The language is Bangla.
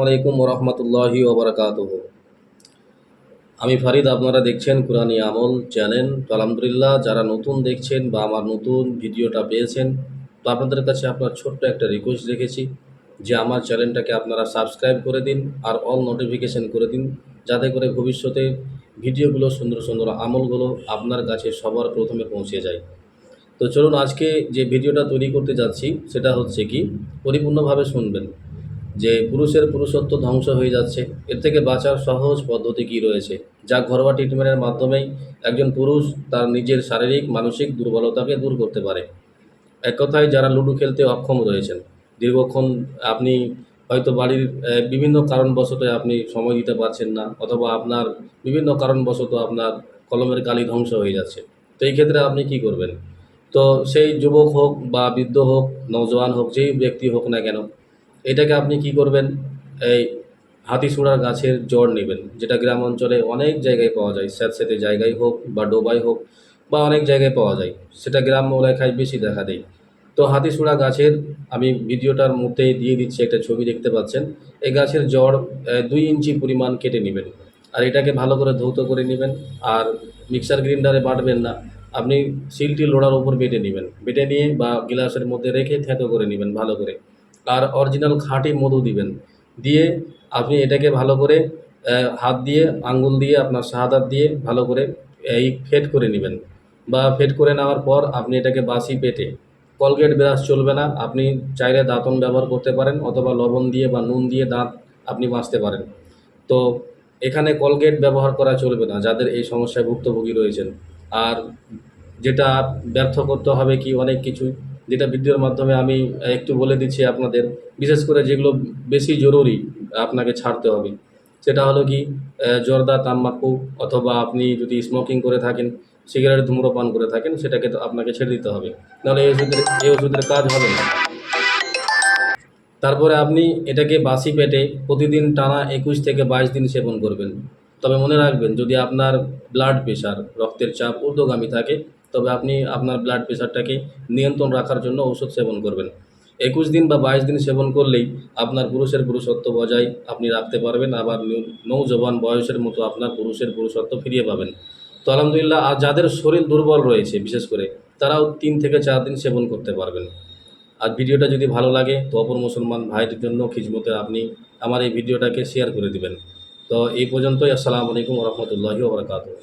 আলাইকুম রহমতুল্লাহি ওবরাকাত আমি ফারিদ, আপনারা দেখছেন কুরআনী আমল চ্যানেল। তো আলহামদুলিল্লাহ, যারা নতুন দেখছেন বা আমার নতুন ভিডিওটা পেয়েছেন, তো আপনাদের কাছে আপনার ছোট্ট একটা রিকোয়েস্ট রেখেছি যে আমার চ্যানেলটাকে আপনারা সাবস্ক্রাইব করে দিন আর অল নোটিফিকেশন করে দিন, যাতে করে ভবিষ্যতে ভিডিওগুলো সুন্দর সুন্দর আমলগুলো আপনার কাছে সবার প্রথমে পৌঁছে যায়। তো চলুন, আজকে যে ভিডিওটা তৈরি করতে যাচ্ছি, সেটা হচ্ছে কি, পরিপূর্ণভাবে শুনবেন। যে পুরুষের পুরুষত্ব ধ্বংস হয়ে যাচ্ছে। এর থেকে বাঁচার সহজ পদ্ধতি কি রয়েছে? যা ঘরোয়া ট্রিটমেন্টের মাধ্যমেই একজন পুরুষ তার নিজের শারীরিক, মানসিক দুর্বলতাকে দূর করতে পারে। এক কথায়, যারা লুডো খেলতে অক্ষম রয়েছেন, দীর্ঘক্ষণ আপনি হয়তো বাড়ির বিভিন্ন কারণবশত আপনি সময় দিতে পারছেন না, অথবা আপনার বিভিন্ন কারণবশত আপনার কলমের কালি ধ্বংস হয়ে যাচ্ছে। তো এই ক্ষেত্রে আপনি কি করবেন? তো সেই যুবক হোক বা বৃদ্ধ হোক, নওজোয়ান হোক, যেই ব্যক্তি হোক না কেন এটাকে আপনি কি করবেন? এই হাতিসুড়ার গাছের জড় নেবেন যেটা গ্রাম অঞ্চলে অনেক জায়গায় পাওয়া যায়। স্যাঁতস্যাঁতে জায়গায় হোক বা ডোবায় হোক বা অনেক জায়গায় পাওয়া যায় সেটা গ্রাম এলাকায় বেশি দেখা দেয়। তো হাতিসুড়া গাছের আমি ভিডিওটার মধ্যে দিয়ে দিচ্ছি একটা ছবি দেখতে পাচ্ছেন। এই গাছের আহ, দুই ইঞ্চি পরিমাণ কেটে নেবেন। আর এটাকে ভালো করে ধৌত করে নেবেন আর মিক্সার গ্রাইন্ডারে বাটবেন না। আপনি সিলটি লোড়ার উপর বেটে নেবেন। বেটে নিয়ে বা গ্লাসের মধ্যে রেখে থেতো করে নেবেন ভালো করে। আর অরিজিনাল খাঁটি মধু দিবেন। দিয়ে আপনি এটাকে ভালো করে হাত দিয়ে, আঙ্গুল দিয়ে, আপনার শাহাদাত দিয়ে ভালো করে এই ফেট করে নেবেন। বা ফেট করে নেওয়ার পর আপনি এটাকে বাসি পেটে কলগেট ব্রাশ চলবে না, আপনি চাইলে দাঁতন ব্যবহার করতে পারেন অথবা লবণ দিয়ে বা নুন দিয়ে দাঁত আপনি মাজতে পারেন। তো এখানে কলগেট ব্যবহার করা চলবে না, যাদের এই সমস্যায় ভুক্তভোগী রয়েছেন। আর যেটা ব্যর্থ করতে হবে কি অনেক কিছু যেটা ভিডিওর মাধ্যমে আমি একটু বলে দিচ্ছি আপনাদের। বিশেষ করে যেগুলো বেশি জরুরি আপনাকে ছাড়তে হবে, সেটা হলো কি জর্দা, তাম্বাকু, অথবা আপনি যদি স্মোকিং করে থাকেন সিগারেট ধূম্রপান করে থাকেন, সেটাকে তো আপনাকে ছেড়ে দিতে হবে। নাহলে এই ওষুধের এই ওষুধের কাজ হবে না। তারপরে আপনি এটাকে বাসি পেটে প্রতিদিন টানা একুশ থেকে বাইশ দিন সেবন করবেন। তবে মনে রাখবেন, যদি আপনার ব্লাড প্রেশার রক্তের চাপ ঊর্ধ্বগামী থাকে তবে আপনি আপনার ব্লাড প্রেশারটাকে নিয়ন্ত্রণ রাখার জন্য ওষুধ সেবন করবেন। একুশ দিন বা বাইশ দিন সেবন করলেই আপনার পুরুষের পুরুষত্ব বজায় আপনি রাখতে পারবেন, আবার নৌজবান বয়সের মতো আপনার পুরুষের পুরুষত্ব ফিরিয়ে পাবেন। তো আলহামদুলিল্লাহ, আর যাদের শরীর দুর্বল রয়েছে, বিশেষ করে, তারাও তিন থেকে চার দিন সেবন করতে পারবেন। আর ভিডিওটা যদি ভালো লাগে, তো অপর মুসলমান ভাইদের জন্য খিজমতে আপনি আমার এই ভিডিওটাকে শেয়ার করে দিবেন। তো এই পর্যন্তই, আসসালামু আলাইকুম রহমতুল্লাহি ওবরাকাতুহ